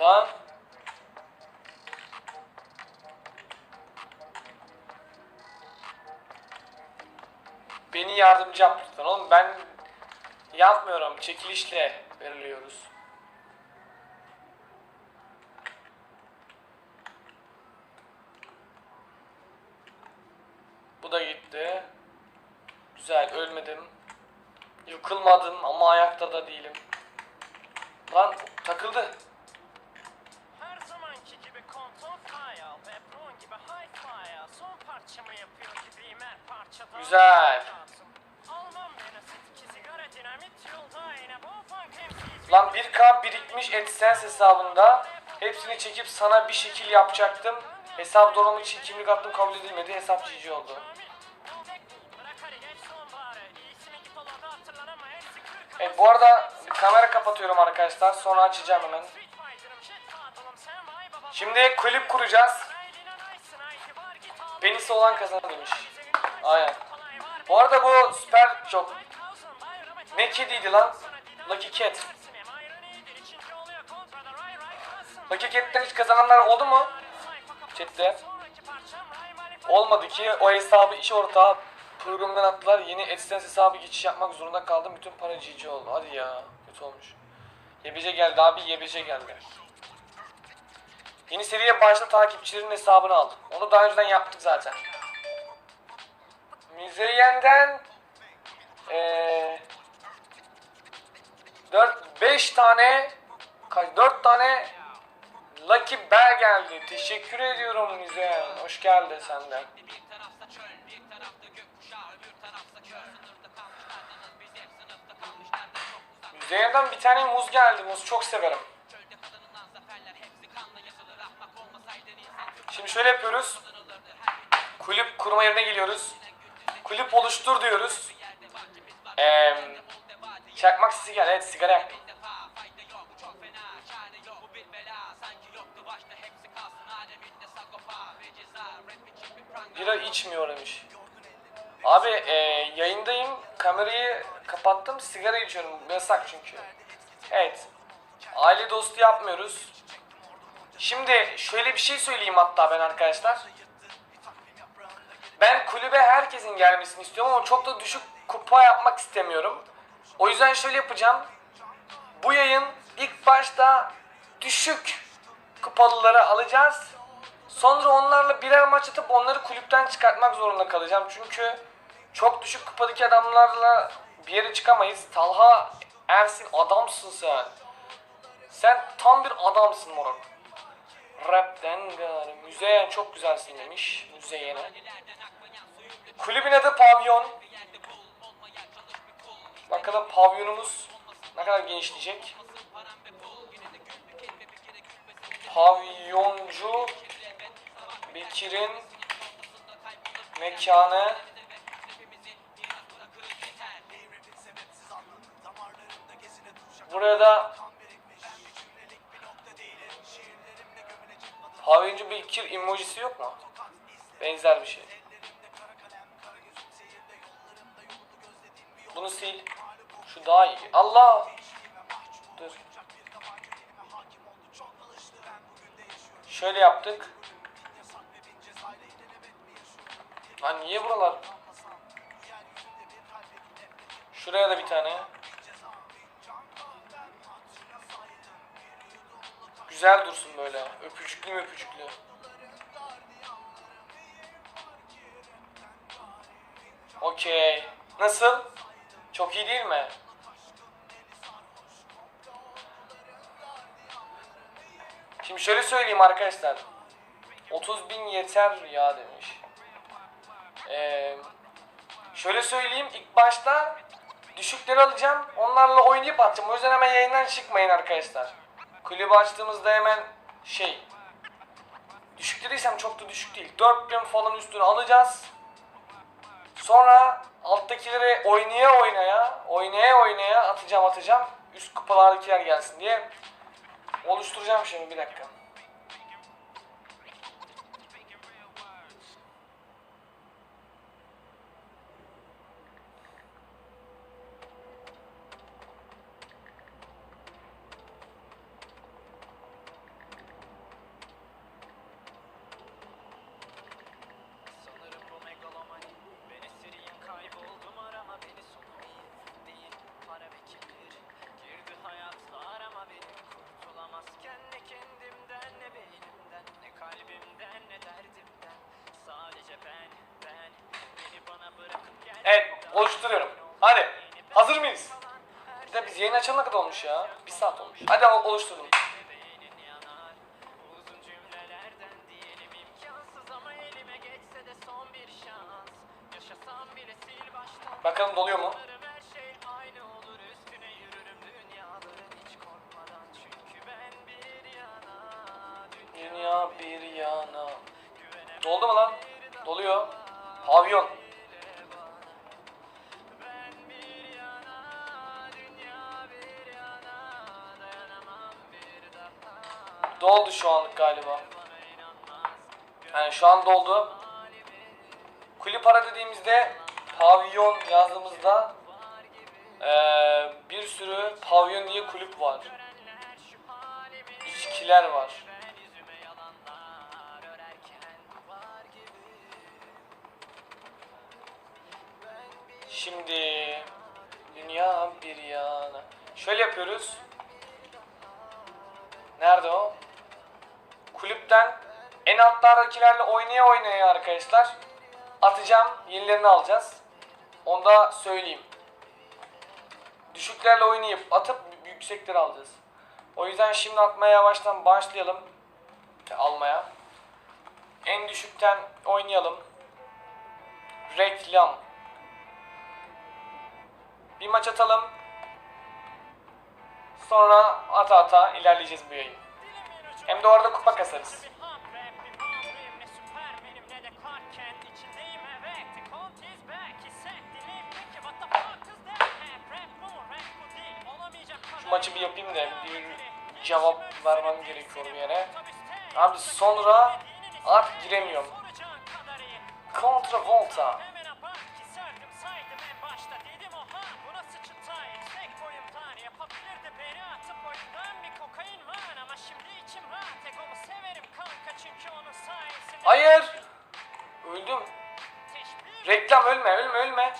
Lan. Beni yardımcı yap lütfen oğlum ben yapmıyorum çekilişle veriliyoruz. Son parçamı yapıyor gibiyim her parçada. Güzel. Almam beni sık sigara dinamit yolda bu funk MC's Lan 1K birikmiş AdSense hesabında hepsini çekip sana bir şekil yapacaktım. Hesap donanımı için kimlik attım kabul edilmedi. Hesap GG oldu. Evet bu arada kamera kapatıyorum arkadaşlar. Sonra açacağım hemen. Şimdi klip kuracağız. Penisi olan kazanır demiş. Aynen. Bu arada bu süper çok. 5000 bayramı Ne kediydi lan? Lucky Cat. Lucky Cat'ten hiç kazananlar oldu mu? Chatte. Olmadı ki o hesabı iş ortağı programdan attılar. Yeni AdSense hesabı geçiş yapmak zorunda kaldım. Bütün para GG oldu. Hadi ya. Kötü olmuş. YBC geldi abi. YBC geldi. Yeni seriye başla takipçilerin hesabını al. Onu daha önceden yaptık zaten. Müzeyyen'den eee 4 5 tane kaç 4 tane Lucky Bear geldi. Teşekkür ediyorum Müzeyyen. Hoş geldin senden. Müzeyyen'den bir tane muz geldi. Muz çok severim. Şöyle yapıyoruz. Kulüp kurma yerine geliyoruz. Kulüp oluştur diyoruz. Eee çakmak gel. Evet sigara yak. defa fayda yok, bu çok fena. Çare yok, bu bir bela. Sanki yoktu başta hepsi kalsın. Aleminde sagopa ve ceza. Rap için bir pranga. Bira içmiyor demiş. Abi eee, yayındayım. Kamerayı kapattım. Sigara içiyorum. Yasak çünkü. Evet. Aile dostu yapmıyoruz. Şimdi şöyle bir şey söyleyeyim hatta ben arkadaşlar. Ben kulübe herkesin gelmesini istiyorum ama çok da düşük kupa yapmak istemiyorum. O yüzden şöyle yapacağım. Bu yayın ilk başta düşük kupalıları alacağız. Sonra onlarla birer maç atıp onları kulüpten çıkartmak zorunda kalacağım. Çünkü çok düşük kupadaki adamlarla bir yere çıkamayız. Talha Ersin adamsın sen. Sen tam bir adamsın moruk. Rapten gari. Müzeyyen çok güzelsin demiş. Müzeyyen'e. Kulübün adı Pavyon. Bakalım pavyonumuz ne kadar genişleyecek. Pavyoncu Bekir'in mekanı Burada Pavyoncu Bekir emojisi yok mu? Benzer bir şey. Bunu sil. Şu daha iyi. Allah! Dur. Şöyle yaptık. Lan niye buralar? Şuraya da bir tane. Güzel dursun böyle. Öpücüklü mü öpücüklü. Okey. Nasıl? Çok iyi değil mi? Şimdi şöyle söyleyeyim arkadaşlar. 30 bin yeter ya demiş. Ee, şöyle söyleyeyim ilk başta düşükleri alacağım. Onlarla oynayıp atacağım. O yüzden hemen yayından çıkmayın arkadaşlar. Kulübü açtığımızda hemen şey düşük dediysem çok da düşük değil. 4000 falan üstüne alacağız. Sonra alttakileri oynaya oynaya, oynaya oynaya atacağım atacağım. Üst kupalardakiler gelsin diye oluşturacağım şimdi bir dakika. Oluşturuyorum. Hadi. Hazır mıyız? Bir de biz yayın açana kadar olmuş ya. Bir saat olmuş. Hadi ol- oluşturun. Beynin yanar Doldu şu anlık galiba. Yani şu an doldu. Kulüp ara dediğimizde pavyon yazdığımızda eee, bir sürü pavyon diye kulüp var. İçkiler var. Şimdi dünya bir yana. Şöyle yapıyoruz. Nerede o? Kulüpten en altlardakilerle oynaya oynaya arkadaşlar. Atacağım. Yenilerini alacağız. Onu da söyleyeyim. Düşüklerle oynayıp atıp yüksekleri alacağız. O yüzden şimdi atmaya yavaştan başlayalım. Almaya. En düşükten oynayalım. Reklam. Bir maç atalım. Sonra ata ata ilerleyeceğiz bu yayın. Hem de orada kupa kasarız. Şu maçı bir yapayım da bir cevap vermem gerekiyor bir yere. Abi sonra at giremiyorum. Kontra Volta. Reklam ölme ölme ölme.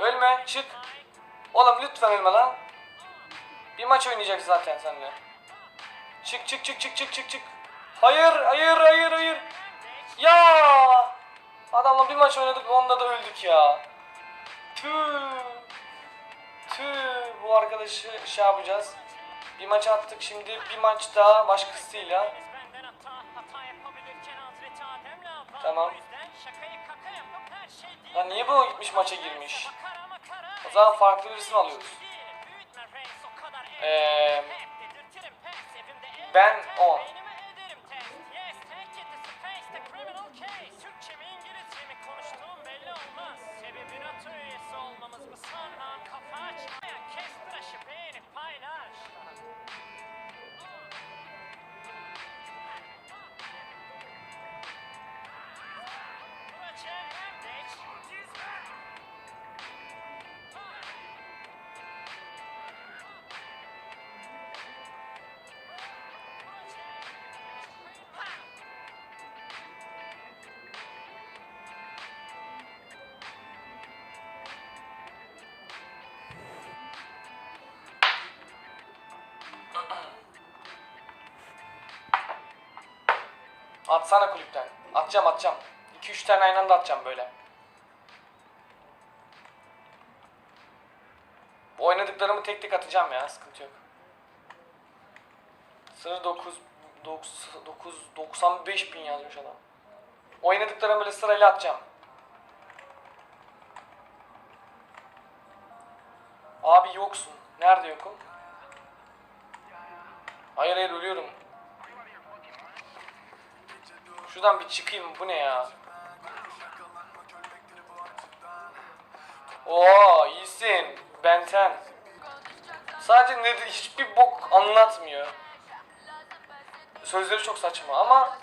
Ölme çık. Oğlum lütfen ölme lan. Bir maç oynayacak zaten seninle. Çık çık çık çık çık çık çık. Hayır hayır hayır hayır. Ya. Adamla bir maç oynadık onda da öldük ya. Tüh. Tüh. Bu arkadaşı şey yapacağız. Bir maç attık şimdi bir maç daha başkasıyla. Tamam. Lan niye bu gitmiş maça girmiş? O zaman farklı birisini alıyoruz. El ben ter, on. beynime ederim test Yes take it to space the criminal case Türkçe mi İngilizce mi konuştuğum belli olmaz mı sanmam Atsana kulüpten. Atacağım atacağım. 2-3 tane aynı anda atacağım böyle. Bu oynadıklarımı tek tek atacağım ya sıkıntı yok. Sırı 9 9 9 95 bin yazmış adam. Oynadıklarımı böyle sırayla atacağım. Abi yoksun. Nerede yokum? Hayır hayır ölüyorum. Şuradan bir çıkayım. Bu ne ya? Oo iyisin. Benten. Sadece ne hiçbir bok anlatmıyor. Sözleri çok saçma ama